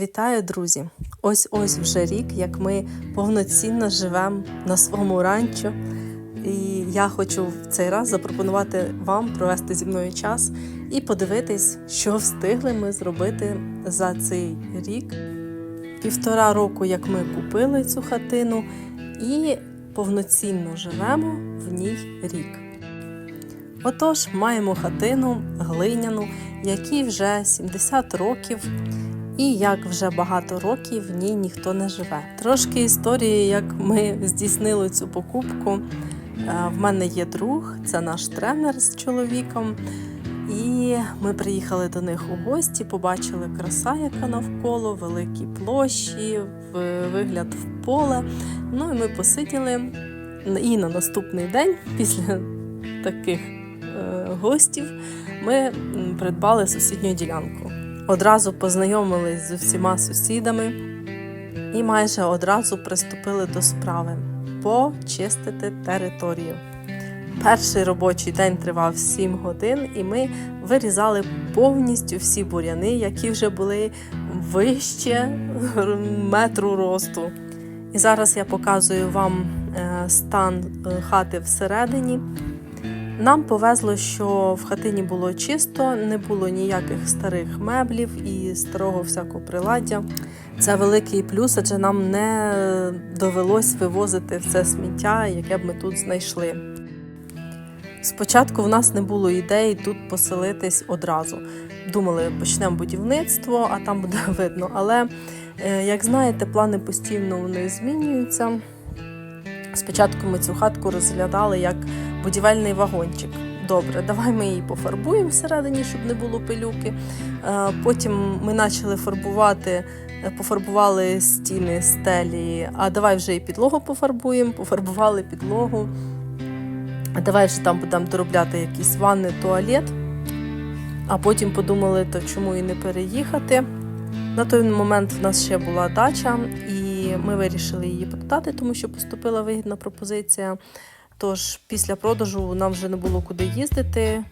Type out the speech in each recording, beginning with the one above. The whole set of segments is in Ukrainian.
Вітаю, друзі! Ось ось вже рік, як ми повноцінно живемо на своєму ранчо. І я хочу в цей раз запропонувати вам провести зі мною час і подивитись, що встигли ми зробити за цей рік. Півтора року, як ми купили цю хатину, і повноцінно живемо в ній рік. Отож, маємо хатину глиняну, якій вже 70 років, і як вже багато років в ній ніхто не живе. Трошки історії, як ми здійснили цю покупку. Е, В мене є друг, це наш тренер з чоловіком. І ми приїхали до них у гості, побачили краса, яка навколо, великі площі, вигляд в поле. Ну і ми посиділи. І на наступний день, після таких е, гостів, ми придбали сусідню ділянку. Одразу познайомились з усіма сусідами і майже одразу приступили до справи почистити територію. Перший робочий день тривав 7 годин, і ми вирізали повністю всі буряни, які вже були вище метру росту. І зараз я показую вам е, стан е, хати всередині. Нам повезло, що в хатині було чисто, не було ніяких старих меблів і старого всякого приладдя. Це великий плюс, адже нам не довелось вивозити все сміття, яке б ми тут знайшли. Спочатку в нас не було ідеї тут поселитись одразу. Думали, почнемо будівництво, а там буде видно. Але, е, як знаєте, плани постійно вони змінюються. Спочатку ми цю хатку розглядали як будівельний вагончик. Добре, давай ми її пофарбуємо всередині, щоб не було пилюки. Е, Потім ми почали фарбувати, е, пофарбували стіни, стелі, а давай вже і підлогу пофарбуємо, пофарбували підлогу. А давай вже там будемо доробляти якісь ванни, туалет. А потім подумали, то чому і не переїхати. На той момент в нас ще була дача, і ми вирішили її продати, тому що поступила вигідна пропозиція. Тож після продажу нам вже не було куди їздити.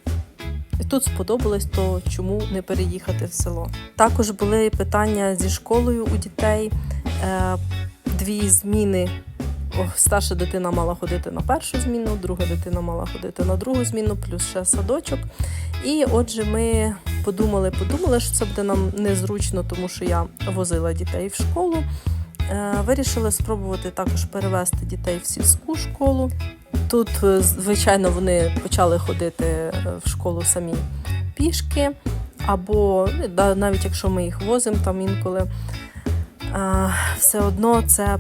І тут сподобалось, то чому не переїхати в село. Також були питання зі школою у дітей. Е, Дві зміни. Старша дитина мала ходити на першу зміну, друга дитина мала ходити на другу зміну, плюс ще садочок. І отже, ми подумали, подумали, що це буде нам незручно, тому що я возила дітей в школу. Е, Вирішили спробувати також перевести дітей в сільську школу. Тут, е, звичайно, вони почали ходити е, в школу самі пішки, або ну, навіть якщо ми їх возимо там інколи, все одно це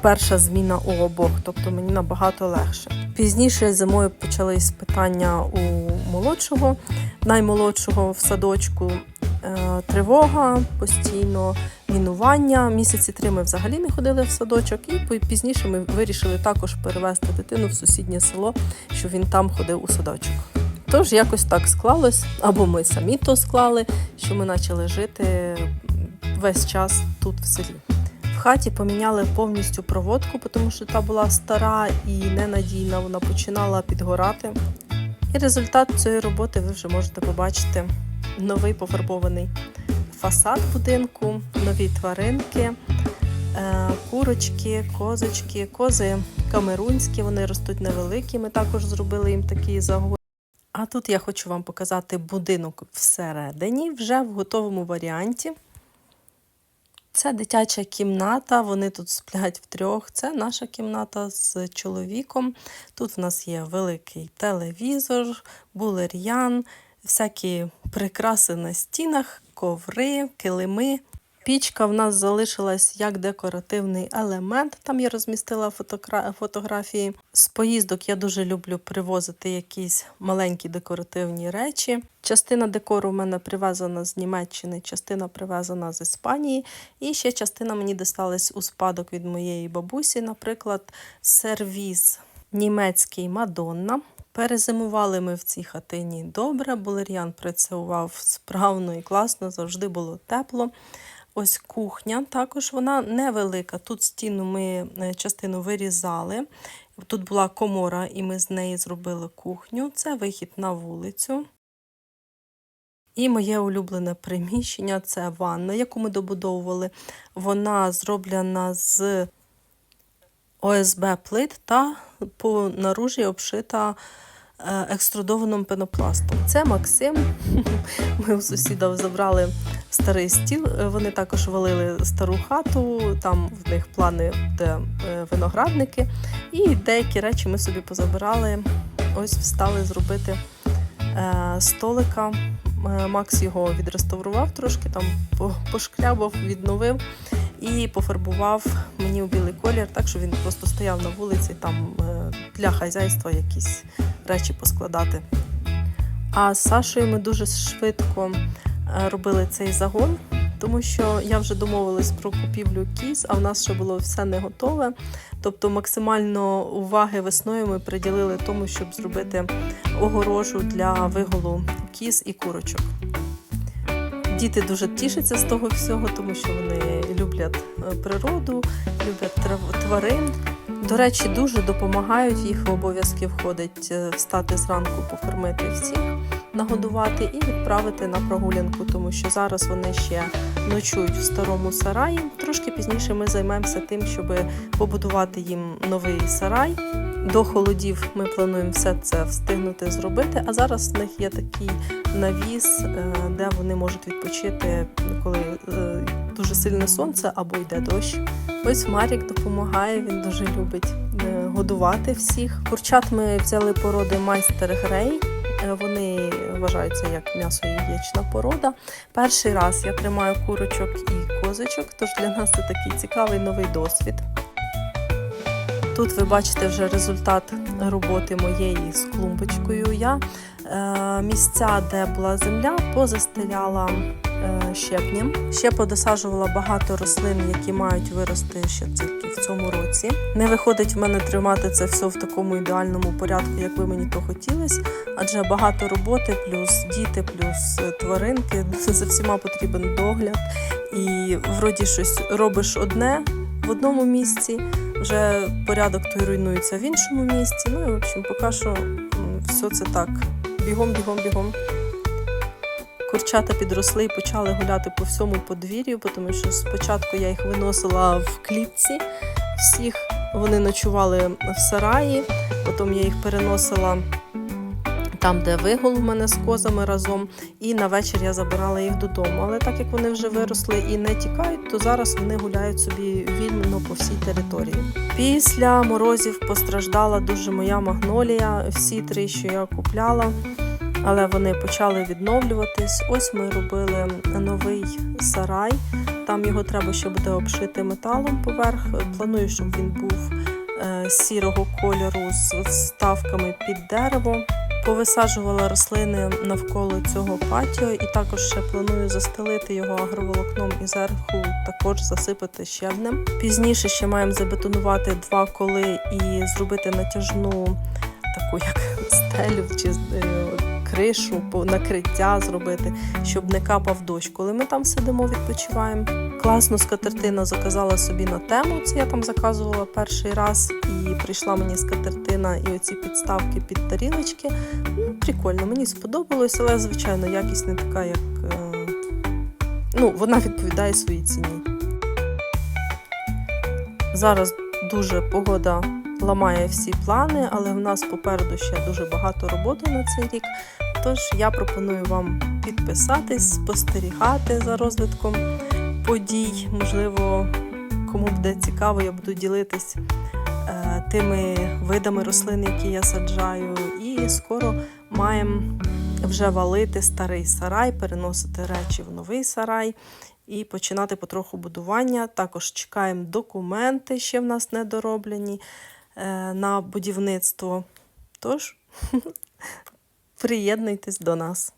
перша зміна у обох, тобто мені набагато легше. Пізніше зимою почались питання у молодшого, наймолодшого в садочку. Е, Тривога постійно, мінування. Місяці три ми взагалі не ходили в садочок, і пізніше ми вирішили також перевезти дитину в сусіднє село, щоб він там ходив у садочок. Тож якось так склалось, або ми самі то склали, що ми почали жити весь час тут в селі. В хаті поміняли повністю проводку, тому що та була стара і ненадійна, вона починала підгорати. І результат цієї роботи ви вже можете побачити новий пофарбований фасад будинку, нові тваринки, е, курочки, козочки, кози камерунські, вони ростуть невеликі. Ми також зробили їм такий загон. А тут я хочу вам показати будинок всередині, вже в готовому варіанті. Це дитяча кімната, вони тут сплять втрьох. Це наша кімната з чоловіком. Тут в нас є великий телевізор, булер'ян, всякі прикраси на стінах, коври, килими. Пічка в нас залишилась як декоративний елемент. Там я розмістила фотокра- фотографії. З поїздок я дуже люблю привозити якісь маленькі декоративні речі. Частина декору в мене привезена з Німеччини, частина привезена з Іспанії, і ще частина мені дісталась у спадок від моєї бабусі, наприклад, сервіз німецький Мадонна. Перезимували ми в цій хатині добре. Булер'ян працював справно і класно, завжди було тепло. Ось кухня також вона невелика. Тут стіну ми е, частину вирізали. Тут була комора, і ми з неї зробили кухню. Це вихід на вулицю. І моє улюблене приміщення це ванна, яку ми добудовували. Вона зроблена з ОСБ плит та по наружі обшита екструдованим пенопластом. Це Максим. Ми у сусіда забрали старий стіл. Е, Вони також валили стару хату. Там в них плани де е, виноградники. І деякі речі ми собі позабирали. Ось встали зробити е, столика. Е, Макс його відреставрував трошки, там по- пошкрябав, відновив і пофарбував мені у білий колір, так що він просто стояв на вулиці там е, для хазяйства якісь речі поскладати. А з Сашою ми дуже швидко е, робили цей загон, тому що я вже домовилась про купівлю кіз, а в нас ще було все не готове. Тобто максимально уваги весною ми приділили тому, щоб зробити огорожу для виголу кіз і курочок. Діти дуже тішаться з того всього, тому що вони люблять е, природу, люблять тварин. До речі, дуже допомагають їх обов'язки входить е, встати зранку, покормити всіх, нагодувати і відправити на прогулянку, тому що зараз вони ще ночують в старому сараї. Tрошки пізніше ми займемося тим, щоб побудувати їм новий сарай. До холодів ми плануємо все це встигнути зробити. А зараз в них є такий навіс, е, де вони можуть відпочити, коли е, дуже сильне сонце або йде дощ. Ось Марік допомагає, він дуже любить е, годувати всіх. Курчат ми взяли породи майстер Грей. Вони вважаються як м'ясо яєчна порода. Перший раз я тримаю курочок і козочок, тож для нас це такий цікавий новий досвід. Тут ви бачите вже результат роботи моєї з клумбочкою. Я е, місця, де була земля, позастеляла е, щепнем. Ще подосаджувала багато рослин, які мають вирости ще тільки в цьому році. Не виходить в мене тримати це все в такому ідеальному порядку, як би мені то хотілося, адже багато роботи, плюс діти, плюс е, тваринки. За всіма потрібен догляд. І вроді щось робиш одне в одному місці вже порядок той руйнується в іншому місці. Ну і в общем, поки що все це так. Бігом, бігом, бігом. Курчата підросли і почали гуляти по всьому подвір'ю, тому що спочатку я їх виносила в клітці всіх. Вони ночували в сараї, потім я їх переносила там, де вигул в мене з козами разом, і на вечір я забирала їх додому. Але так як вони вже виросли і не тікають, то зараз вони гуляють собі вільно по всій території. Після морозів постраждала дуже моя магнолія, всі три, що я купляла. Але вони почали відновлюватись. Ось ми робили новий сарай. Там його треба ще буде обшити металом поверх. Планую, щоб він був е, сірого кольору з вставками під дерево. Повисаджувала рослини навколо цього патіо, і також ще планую застелити його агроволокном і зверху також засипати щебнем. Пізніше ще маємо забетонувати два коли і зробити натяжну таку як стелю чи е, кришу, накриття зробити, щоб не капав дощ, коли ми там сидимо, відпочиваємо. Класну скатертину заказала собі на тему. Це я там заказувала перший раз, і прийшла мені скатертина і оці підставки під тарілочки. Ну, прикольно, мені сподобалось, але звичайно якість не така, як е... ну, вона відповідає своїй ціні. Зараз дуже погода ламає всі плани, але в нас попереду ще дуже багато роботи на цей рік. Тож я пропоную вам підписатись, спостерігати за розвитком подій. Можливо, кому буде цікаво, я буду ділитись е, тими видами рослин, які я саджаю. І скоро маємо вже валити старий сарай, переносити речі в новий сарай і починати потроху будування. Також чекаємо документи, ще в нас не дороблені на будівництво. Тож, приєднуйтесь до нас.